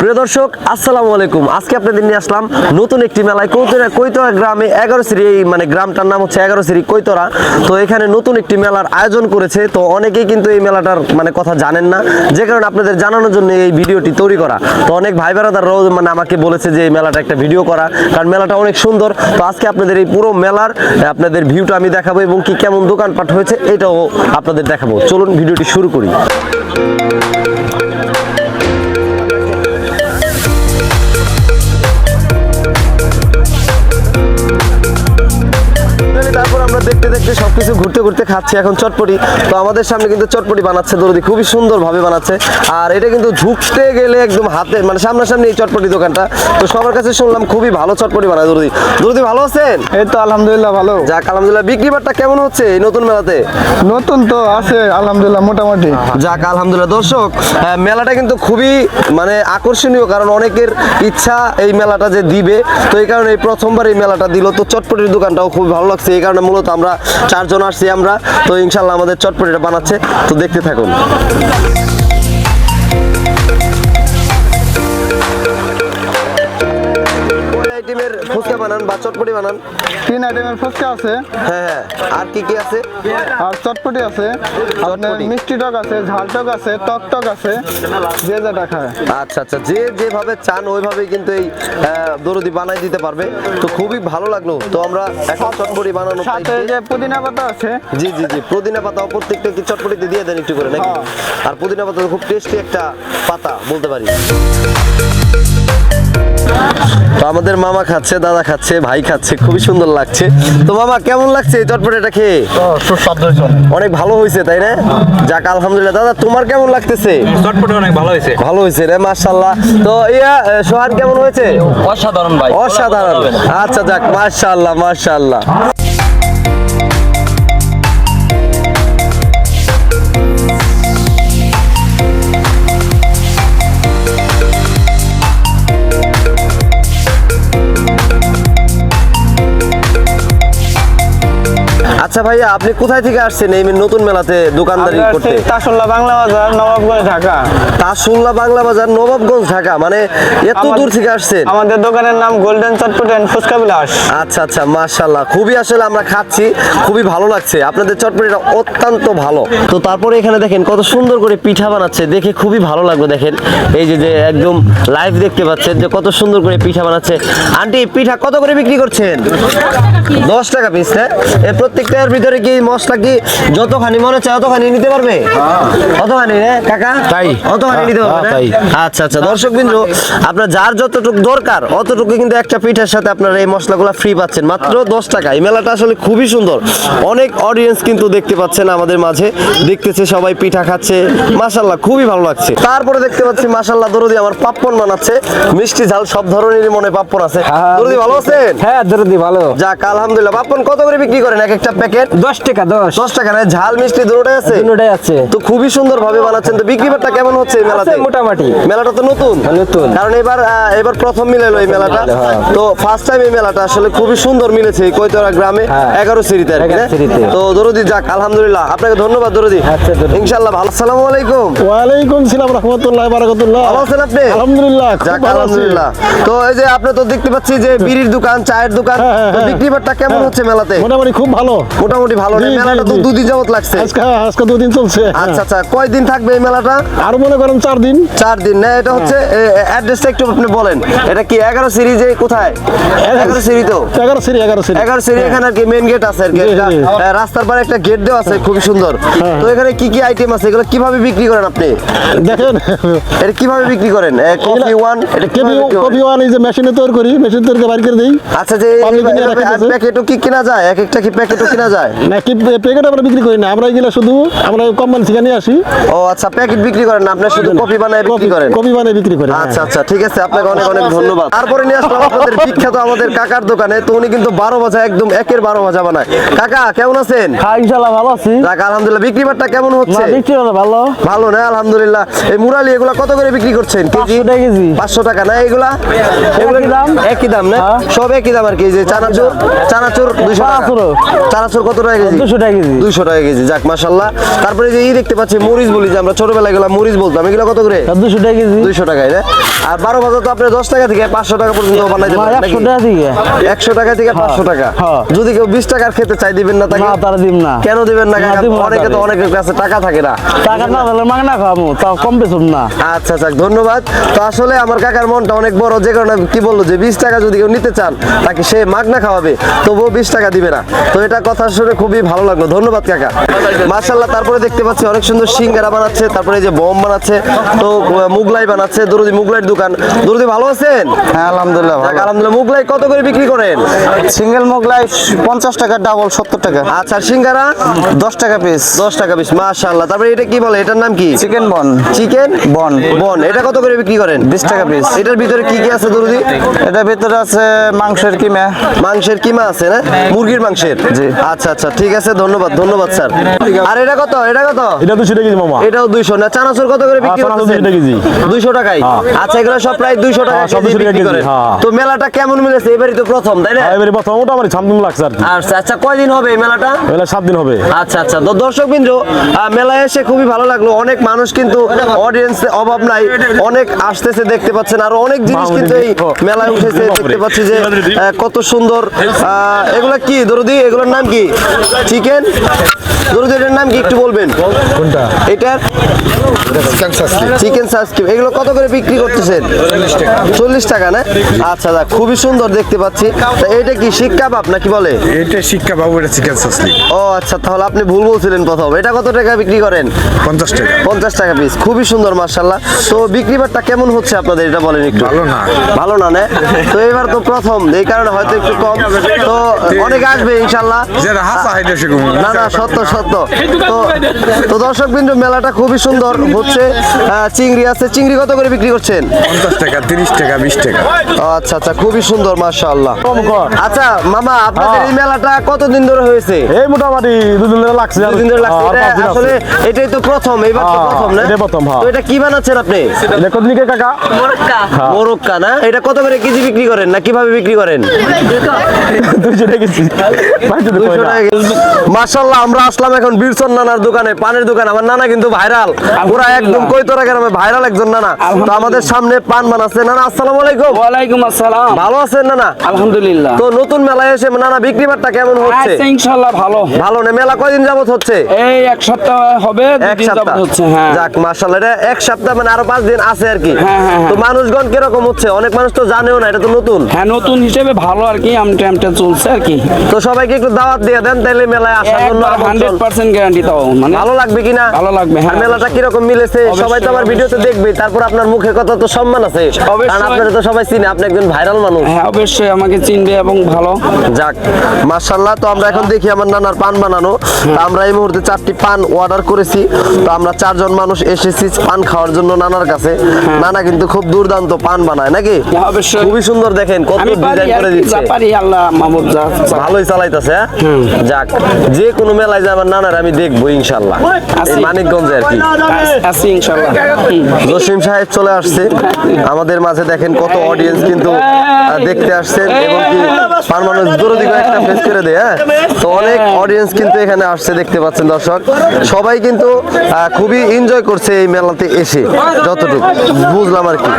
প্রিয় দর্শক, আসসালামু আলাইকুম। আজকে আপনাদের নিয়ে আসলাম নতুন একটি মেলায় কৈতরা কৈতরা গ্রামে এগারো সিরি এই মানে গ্রামটার নাম হচ্ছে এগারো সিরি কৈতরা। তো এখানে নতুন একটি মেলার আয়োজন করেছে। তো অনেকেই কিন্তু এই মেলাটার মানে কথা জানেন না। যে কারণে আপনাদের জানানোর জন্য এই ভিডিওটি তৈরি করা। তো অনেক ভাই বেড়াদাররাও মানে আমাকে বলেছে যে এই মেলাটা একটা ভিডিও করা, কারণ মেলাটা অনেক সুন্দর। তো আজকে আপনাদের এই পুরো মেলার, আপনাদের ভিউটা আমি দেখাবো এবং কি কেমন দোকানপাট হয়েছে এটাও আপনাদের দেখাবো। চলুন ভিডিওটি শুরু করি। তারপর আমরা দেখতে সবকিছু ঘুরতে ঘুরতে খাচ্ছি এখন চটপটি। তো আমাদের সামনে কিন্তু চটপটি বানাচ্ছে দরদি খুবই সুন্দর ভাবে বানাচ্ছে। আর এটা কিন্তু ঝুঁকতে গেলে একদম হাতে মানে সামনাসামনি এই চটপটি দোকানটা। তো সবার কাছে শুনলাম খুবই ভালো চটপটি বানায় দরদি। দরদি ভালো আছেন? এই তো আলহামদুলিল্লাহ ভালো। যাক আলহামদুলিল্লাহ বিক্রি বাট্টা কেমন হচ্ছে এই নতুন মেলাতে? নতুন তো আছে আলহামদুলিল্লাহ মোটামুটি। যাক আলহামদুলিল্লাহ দর্শক মেলাটা কিন্তু খুবই মানে আকর্ষণীয় কারণ অনেকের ইচ্ছা এই মেলাটা যে দিবে। তো এই কারণে এই প্রথমবার এই মেলাটা দিল। তো চটপটির দোকানটাও খুব ভালো লাগছে। এই কারণে মূলত আমরা চারজন আসছি আমরা। তো ইনশাল্লাহ আমাদের চটপটিটা বানাচ্ছে। তো দেখতে থাকুন। বানান বা চটপটি বানান? তিন আইটেমের ফুচকা আছে। হ্যাঁ হ্যাঁ। আর কি কি আছে? আর চটপটি আছে। আপনার মিষ্টি টক আছে ঝাল টক আছে টক টক আছে যে যেটা খায়। আচ্ছা আচ্ছা। যে যেভাবে চান ওইভাবেই কিন্তু এই দরদি বানাই দিতে পারবে। তো খুবই ভালো লাগল। তো আমরা এখন চটপটি বানানো সাথে যে পুদিনা পাতা আছে। জি জি জি। পুদিনা পাতা প্রত্যেকটা কি চটপটিতে দিয়ে দেন একটু করে নাকি? হ্যাঁ। আর পুদিনা পাতা খুব টেস্টি একটা পাতা বলতে পারি। তো আমাদের মামা খাচ্ছে দাদা খাচ্ছে ভাই খাচ্ছে খুবই সুন্দর লাগছে। তো মামা কেমন লাগছে এই চটপটিটা খেয়ে? অনেক ভালো হয়েছে তাই না? যাক আলহামদুলিল্লাহ। দাদা তোমার কেমন লাগতেছে? চটপটি অনেক ভালো হয়েছে। ভালো হয়েছে রে মাশাল্লাহ তো ইয়া সোহান কেমন হয়েছে? অসাধারণ ভাই। অসাধারণ। আচ্ছা যাক মাশাআল্লাহ মাশাআল্লাহ। আচ্ছা ভাইয়া আপনি কোথায় থেকে আসছেন এই নতুন মেলাতে দোকানদারি করতে? তাসল্লা বাংলা বাজার নবাবগঞ্জ ঢাকা। তাসুল্লাহ বাংলা বাজার নবাবগঞ্জ ঢাকা মানে এত দূর থেকে আসছেন? আমাদের দোকানের নাম গোল্ডেন চটপটি অ্যান্ড ফুচকা বিলাস আচ্ছা আচ্ছা মাশাল্লাহ খুবই আসলে আমরা খাচ্ছি খুবই ভালো লাগছে। আপনাদের চটপটিটা অত্যন্ত ভালো। তো তারপরে এখানে দেখেন কত সুন্দর করে পিঠা বানাচ্ছে দেখে খুবই ভালো লাগবে দেখেন। এই যে যে একদম লাইভ দেখতে পাচ্ছেন যে কত সুন্দর করে পিঠা বানাচ্ছে। আন্টি পিঠা কত করে বিক্রি করছেন? দশ টাকা পিস হ্যাঁ? এর প্রত্যেকটার ভিতরে কি মশলা কি যতখানি মনে চায় অতখানি নিতে পারবে? অতখানি হ্যাঁ কাকা? তাই। অতখানি নিতে পারবে হ্যাঁ, তাই। আচ্ছা আচ্ছা দর্শক বিন্দু আপনার যার যতটুকু দরকার অতটুকু কিন্তু একটা পিঠার সাথে আপনারা এই মশলাগুলো ফ্রি পাচ্ছেন। মাত্র দশ টাকা। এই মেলাটা আসলে খুবই সুন্দর। অনেক অডিয়েন্স কিন্তু দেখতে পাচ্ছেন আমাদের মাঝে। দেখতেছে সবাই পিঠা খাচ্ছে। মাশাল্লাহ খুবই ভালো লাগছে। তারপরে দেখতে পাচ্ছি মাশাল্লাহ দরদি আমার পাপ্পন বানাচ্ছে। মিষ্টি ঝাল সব ধরনেরই মনে পাপ্পন আছে। দরদি ভালো আছেন? হ্যাঁ দরদি ভালো। যাক আলহামদুলিল্লাহ পাপ্পন কত করে বিক্রি করেন? এক একটা প্যাকেট দশ টাকা দশ। দশ টাকা না ঝাল মিষ্টি দুটোটাই আছে? দুটোটাই আছে। তো খুবই সুন্দর ভাবে বানাচ্ছেন। তো বিক্রি বাট্টা কেমন হচ্ছে এই মেলাতে? মোটামুটি। মেলাটা তো নতুন? নতুন। কারণ এবার এবার প্রথম মিলালো এই মেলাটা। হ্যাঁ। তো ফার্স্ট টাইম এই মেলাটা আসলে খুবই সুন্দর মিলেছে এই কৈতরা গ্রামে হ্যাঁ। এগারো সিরিতে আর কি, সিঁড়িতে। তো দরদি যাক আলহামদুলিল্লাহ। আপনাকে ধন্যবাদ দরদি। আচ্ছা, দরদি। ইনশাল্লাহ ভালো। আসসালামু আলাইকুম। ওয়ালাইকুম সালাম রহমতুল্লাহ বারাকাতুল্লাহ ভালো আছেন আপনি? আলহামদুলিল্লাহ যাক আলহামদুলিল্লাহ। তো এই যে আপনি তো দেখতে পাচ্ছি যে বিড়ির দোকান চায়ের দোকান। হ্যাঁ, হ্যাঁ, তো হ্যাঁ। বিক্রি বাট্টা কেমন হ্যাঁ। হচ্ছে মেলাতে? মোটামুটি খুব ভালো। মোটামুটি ভালো মেলাটা তো দুদিন যাবত লাগছে। আজকে আজকে দুদিন চলছে। আচ্ছা আচ্ছা কয়দিন থাকবে এই মেলাটা? আর মনে করেন চার দিন। চার দিন। না এটা হচ্ছে অ্যাড্রেসটা একটু আপনি বলেন। এটা কি এগারো সিরিজে কোথায়? এগারো সিরি তো? এগারো সিরি এগারো সিরি এগারো সিরি এখানে আর কি মেন গেট আছে আর কি রাস্তার পারে একটা গেট দেওয়া আছে খুবই সুন্দর। তো এখানে কি কি আইটেম আছে? এগুলো কীভাবে বিক্রি করেন আপনি? দেখেন। এটা কীভাবে বিক্রি করেন? কফি ওয়ান এটা করেন? কপি ওয়ান এই যে মেশিনে তৈরি করি মেশিন তৈরি করে বাড়ি করে দিই। আচ্ছা যে। প্যাকেটও কি কিনা যায়? এক একটা কি প্যাকেটও কিনা যায়? না প্যাকেট আমরা বিক্রি করি না আমরা এগুলো শুধু আমরা কোম্পানি থেকে নিয়ে আসি। ও আচ্ছা প্যাকেট বিক্রি করেন না আপনি শুধু কফি বানায় বিক্রি করেন? কপি বানিয়ে বিক্রি করি হ্যাঁ। আচ্ছা আচ্ছা ঠিক আছে আপনাকে অনেক অনেক ধন্যবাদ। তারপরে নিয়ে আসলাম আপনাদের বিখ্যাত আমাদের কাকার দোকানে তো উনি কিন্তু বারো ভাজা একদম একের বারো ভাজা বানায়। কাকা কেমন আছেন? হ্যাঁ ইনশাল্লাহ ভালো আছি। যাক আলহামদুলিল্লাহ বিক্রি বাট্টা কেমন হচ্ছে? বিক্রি ভালো। ভালো না আলহামদুলিল্লাহ। এই মুরালি এগুলা কত করে বিক্রি করছেন? কেজি? কেজি। পাঁচশো টাকা না এগুলা? এগুলা একই দাম। একই দাম না? হ্যাঁ। সব একই দাম আর কি যে চানাচুর চানাচুর দুইশো টাকা। চানাচুর চানাচুর কত টাকা কেজি? দুশো টাকা কেজি। টাকা কেজি যাক তারপরে যে ই দেখতে পাচ্ছি মরিচ বলি যে আমরা ছোটবেলায় গেলাম মরিচ বলতাম এগুলো কত করে? টাকা কেজি। দুইশো টাকায় না? আর বারো বাজার তো আপনি দশ টাকা থেকে পাঁচশো টাকা পর্যন্ত বানাইতে পারেন? টাকা থেকে। টাকা হ্যাঁ। যদি কেউ বিশ টাকার খেতে চাই দিবেন না তাকে? না তারা দিম না। কেন দিবেন না অনেকে তো অনেকের কাছে টাকা থাকে না। টাকা না মাগনা খাওয়াবো তাও কম না। আচ্ছা আচ্ছা ধন্যবাদ। তো আসলে আমার কাকার মনটা অনেক বড় যে কারণে কি বলল যে বিশ টাকা যদি কেউ নিতে চান তাকে সে মাগনা খাওয়াবে তবুও বিশ টাকা দিবে না। তো এটা কথা শুনে খুবই ভালো লাগল। ধন্যবাদ কাকা। মার্শাল্লাহ তারপরে দেখতে পাচ্ছি অনেক সুন্দর সিঙ্গারা বানাচ্ছে তারপরে এই যে বম বানাচ্ছে তো মুগলাই বানাচ্ছে দরুদি মুগলাইয়ের দোকান। দরুদি ভালো আছেন? হ্যাঁ আলহামদুলিল্লাহ যাক, আলহামদুলিল্লাহ মুগলাই কত করে বিক্রি করেন? সিঙ্গেল মোগলাই পঞ্চাশ টাকা ডাবল সত্তর টাকা। আচ্ছা সিঙ্গারা? দশ টাকা পিস দশ টাকা পিস মাশাল্লাহ তারপরে এটা কি বলে? এটার নাম কি? চিকেন বন চিকেন বন। বন এটা কত করে বিক্রি করেন? বিশ টাকা পিস এটার ভিতরে কি কি আছে দরুদি? এটার ভিতরে আছে মাংসের কিমা। মাংসের কিমা আছে না? মুরগির মাংসের? জি। আচ্ছা আচ্ছা ঠিক আছে ধন্যবাদ ধন্যবাদ স্যার। আর এটা কত? এটা কত? এটা দুশো টাকা কেজি মামা। এটাও দুইশো। না চানাচুর কত করে বিক্রি হ্যাঁ, করতেছেন? 200 টাকা কেজি। দুইশো টাকায়? আচ্ছা এগুলো সব প্রায় দুইশো টাকা হ্যাঁ, সব 200 বিক্রি হ্যাঁ। তো মেলাটা কেমন মিলেছে? এবারই তো প্রথম তাই না? এবারে প্রথম। সাত দিন লাগছে আর কি। আচ্ছা আচ্ছা কয়দিন হবে এই মেলাটা? এবার সাত দিন হবে। আচ্ছা আচ্ছা। তো দর্শক বিন্দু মেলায় এসে খুবই ভালো লাগল। অনেক মানুষ কিন্তু অডিয়েন্স অভাব নাই। অনেক আসতেছে দেখতে পাচ্ছেন। আর অনেক জিনিস কিন্তু এই মেলায় উঠেছে দেখতে পাচ্ছি যে কত সুন্দর। আহ, এগুলা কি? দরদি এগুলোর নাম কি? চিকেন দরদি এটার নাম কি একটু বলবেন? কোনটা? এটার? চিকেন সাবস্ক্রিপ এগুলো কত করে বিক্রি করতেছেন? চল্লিশ টাকা। না? আচ্ছা দা খুবই সুন্দর দেখতে পাচ্ছি। তা এটা কি শিক কাবাব নাকি বলে? এটা শিক্ষা বাবু এটা চিকেন সসলি ও আচ্ছা তাহলে আপনি ভুল বলছিলেন প্রথম। এটা কত টাকা বিক্রি করেন? পঞ্চাশ টাকা। পঞ্চাশ টাকা পিস খুবই সুন্দর মার্শাল্লাহ তো বিক্রি বাট্টা কেমন হচ্ছে আপনাদের? এটা বলেন একটু। ভালো না। ভালো না না? তো এবার তো প্রথম এই কারণে হয়তো একটু কম। তো অনেক আসবে ইনশাল্লাহ হাসা হাইটা সেরকম না না সত্য সত্য। তো তো দর্শক বিন্দু মেলাটা খুবই সুন্দর। হচ্ছে চিংড়ি আছে চিংড়ি কত করে বিক্রি করছেন? পঞ্চাশ টাকা তিরিশ টাকা বিশ টাকা। আচ্ছা আচ্ছা খুবই সুন্দর আচ্ছা মামা আপনাদের হ্যাঁ। এই মেলাটা কতদিন ধরে হয়েছে? এই মোটামুটি দুদিন ধরে লাগছে দুদিন ধরে লাগছে হ্যাঁ, এটা। আসলে এটাই তো প্রথম এবার তো হ্যাঁ, প্রথম না? এটাই প্রথম, হ্যাঁ। তো এটা কি বানাচ্ছেন আপনি? এটা কতদিন কে কাকা হ্যাঁ। মোরক্কা না? এটা কত করে কেজি বিক্রি করেন না কীভাবে বিক্রি করেন? দুশো টাকা কেজি। মাশাল্লাহ আমরা আসলাম এখন নানার দোকানে পানের দোকান। আমার নানা কিন্তু ভাইরাল। পুরা একদম কৈতরা গ্রামে ভাইরাল একজন নানা। তো আমাদের সামনে পান বানাচ্ছে নানা আসসালামু আলাইকুম। আসসালাম। ভালো আছেন নানা? আলহামদুলিল্লাহ। তো নতুন মেলায় এসে নানা বিক্রি বাট্টা কেমন হচ্ছে? আচ্ছা ভালো। ভালো না? মেলা কয়দিন যাবত হচ্ছে? এই এক সপ্তাহ হবে দুদিন যাবত হচ্ছে হ্যাঁ। যাক মাশাআল্লাহ এটা এক সপ্তাহ মানে আরও পাঁচ দিন আছে আর কি। হ্যাঁ, হ্যাঁ, তো হ্যাঁ। মানুষগণ কীরকম হচ্ছে? অনেক মানুষ তো জানেও না এটা তো নতুন। হ্যাঁ নতুন হিসেবে ভালো আর কি আমটা আমটা চলছে আর কি। তো সবাইকে একটু দাওয়াত দিয়ে দেন মেলায় আসার জন্য গ্যারান্টি মানে ভালো লাগবে কিনা? ভালো লাগবে, হ্যাঁ। আর মেলাটা কীরকম মিলেছে সবাই তো আমার ভিডিওতে দেখবে তারপর আপনার মুখে কত তো সম্মান আছে। কারণ আপনারা তো সবাই চিনে আপনি একজন ভাইরাল মানুষ। হ্যাঁ অবশ্যই আমাকে চিনবে এবং ভালো। যাক মাশাল্লাহ তো আমরা এখন দেখি আমার নানার পান বানানো। আমরা এই মুহূর্তে চারটি পান অর্ডার করেছি। তো আমরা চারজন মানুষ এসেছি পান খাওয়ার জন্য নানার কাছে। নানা কিন্তু খুব দুর্দান্ত পান বানায় নাকি? হ্যাঁ, অবশ্যই। খুবই সুন্দর দেখেন কত ডিজাইন করে দিচ্ছে। ভালোই চালাইতেছে হ্যাঁ? যাক যে কোনো মেলায় যে আমার নানার আমি দেখব ইনশাল্লাহ। এই মানিকগঞ্জে আর কি। আছি ইনশাল্লাহ। জসিম সাহেব চলে আসছে। আমাদের মাঝে দেখেন কত অডিয়েন্স কিন্তু দেখতে আসছেন এবং কি পার মানুষ দূরদিক একটা ফেস করে দেয় হ্যাঁ? তো অনেক অডিয়েন্স কিন্তু এখানে আসছে দেখতে পাচ্ছেন দর্শক। সবাই কিন্তু খুবই এনজয় করছে এই মেলাতে এসে যতটুকু। বুঝলাম আর কি।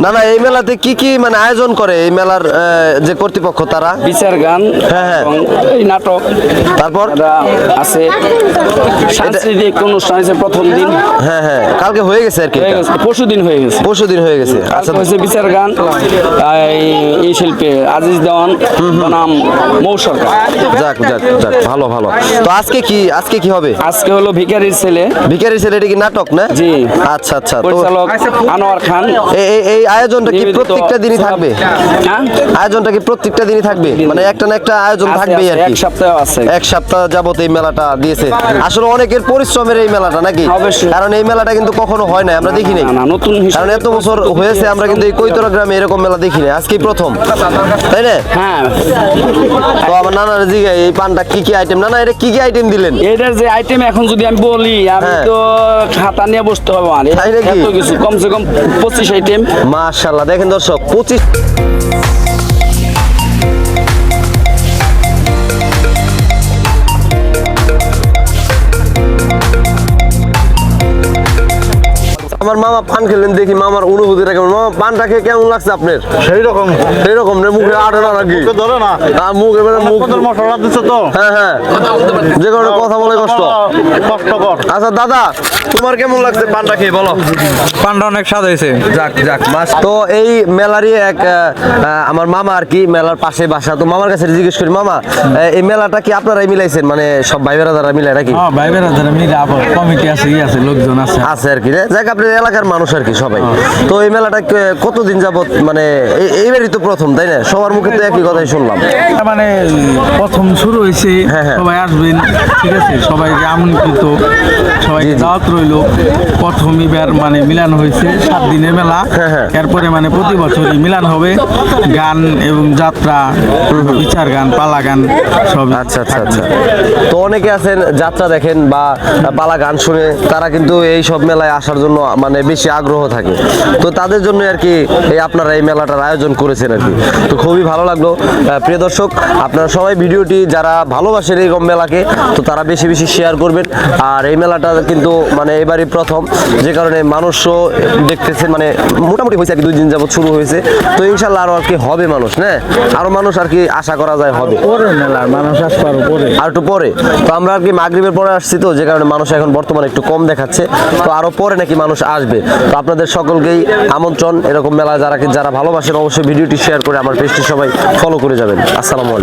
না না এই মেলাতে কি কি মানে আয়োজন করে? এই মেলার যে কর্তৃপক্ষ তারা? বিচার গান হ্যাঁ, হ্যাঁ। এই নাটক। তারপর? আছে সাংস্কৃতিক অনুষ্ঠান আছে প্রথম দিন। হ্যাঁ হ্যাঁ। কালকে হয়ে গেছে আর কি পরশু দিন হয়ে গেছে। পরশু দিন হয়ে গেছে। আচ্ছা হয়েছে বিচার গান। এই শিল্পে আজিজ দেওয়ান বনাম মৌ সরকার। যাক যাক যাক ভালো ভালো। তো আজকে কি আজকে কি হবে? আজকে হলো ভিখারির ছেলে। ভিখারি ছেলে এটা কি নাটক না? জি। আচ্ছা আচ্ছা। পরিচালক আনোয়ার খান। এই- এই আয়োজনটা কি প্রত্যেকটা দিনই থাকবে? হ্যাঁ? আয়োজনটা কি প্রত্যেকটা দিনই থাকবে? মানে একটা না একটা আয়োজন আছে, থাকবেই আর কি। এক সপ্তাহ আছে। এক সপ্তাহ যাবত এই মেলাটা দিয়েছে। আসলে অনেকের পরিশ্রমের এই মেলাটা নাকি? কারণ এই মেলাটা কিন্তু কখনো হয় না আমরা দেখি নাই। নতুন কারণ এত বছর হয়েছে আমরা কিন্তু এই কৈতরা গ্রামে এরকম মেলা দেখি নাই। আজকেই প্রথম। তাই না? হ্যাঁ। তো আমার নানার জিগাই এই পানটা কি কি আইটেম নানা এটা কি কি আইটেম দিলেন? এটার যে আইটেম এখন যদি আমি বলি আমি হ্যাঁ। তো খাতা নিয়ে বসতে হবে আমার এত কিছু কমসে কম পঁচিশ আইটেম মাশাল্লাহ দেখেন দর্শক পঁচিশ আমার মামা পান খেলেন দেখি মামার অনুভূতিটা কেমন। মামা পানটা খেয়ে কেমন লাগছে আপনার? সেই রকম। সেই রকম রে মুখে আটে না নাকি ধরে না। আর মুখ এবারে মুখ মশলা দিচ্ছে তো? হ্যাঁ হ্যাঁ। যে কারণে কথা বলে কষ্ট। কষ্টকর? আচ্ছা দাদা তোমার কেমন লাগছে পানটা খেয়ে বলো? পানটা অনেক স্বাদ হয়েছে। যাক যাক। মাস তো এই মেলারই এক আমার মামা আর কি মেলার পাশে বাসা। তো মামার কাছে জিজ্ঞেস করি মামা এই মেলাটা কি আপনারাই মিলাইছেন? মানে সব ভাই বেড়াদারা মিলাই নাকি? হ্যাঁ ভাই বেড়াদারা মিলে আবার কমিটি আছে ই আছে লোকজন আছে। আছে আর কি যাক আপনার এলাকার মানুষ আর কি সবাই। তো এই মেলাটা কতদিন যাবত মানে এইবারই তো প্রথম তাই না? সবার মুখে তো একই কথাই শুনলাম। মানে প্রথম শুরু হয়েছে হ্যাঁ, হ্যাঁ। সবাই আসবেন ঠিক আছে? সবাইকে আমন্ত্রিত সবাইকে দাওয়াত রইল। প্রথম এবার মানে মিলান হয়েছে সাত দিনের মেলা। হ্যাঁ। এরপরে মানে প্রতি বছরই মিলান হবে। গান এবং যাত্রা বিচার গান পালা গান সব আচ্ছা আচ্ছা আচ্ছা। তো অনেকে আছেন যাত্রা দেখেন বা পালা গান শুনে তারা কিন্তু এই সব মেলায় আসার জন্য মানে বেশি আগ্রহ থাকে। তো তাদের জন্য আর কি এই আপনারা এই মেলাটার আয়োজন করেছেন আর কি। তো খুবই ভালো লাগল। প্রিয় দর্শক আপনারা সবাই ভিডিওটি যারা ভালোবাসেন এরকম মেলাকে তো তারা বেশি বেশি শেয়ার করবেন। আর এই মেলাটা কিন্তু মানে এবারই প্রথম যে কারণে মানুষও দেখতেছে মানে মোটামুটি হয়েছে আর কি দুই দিন যাবত শুরু হয়েছে। তো ইনশাল্লাহ আরও আর কি হবে মানুষ হ্যাঁ? আরও মানুষ আর কি আশা করা যায় হবে। মানুষ আসবার আর একটু পরে। তো আমরা আর কি মাগরিবের পরে আসছি তো যে কারণে মানুষ এখন বর্তমানে একটু কম দেখাচ্ছে। তো আরও পরে নাকি মানুষ আসবে। তো আপনাদের সকলকেই আমন্ত্রণ। এরকম মেলা যারা যারা ভালোবাসেন, অবশ্যই ভিডিওটি শেয়ার করে আমার পেজটি সবাই ফলো করে যাবেন। আসসালামু আলাইকুম।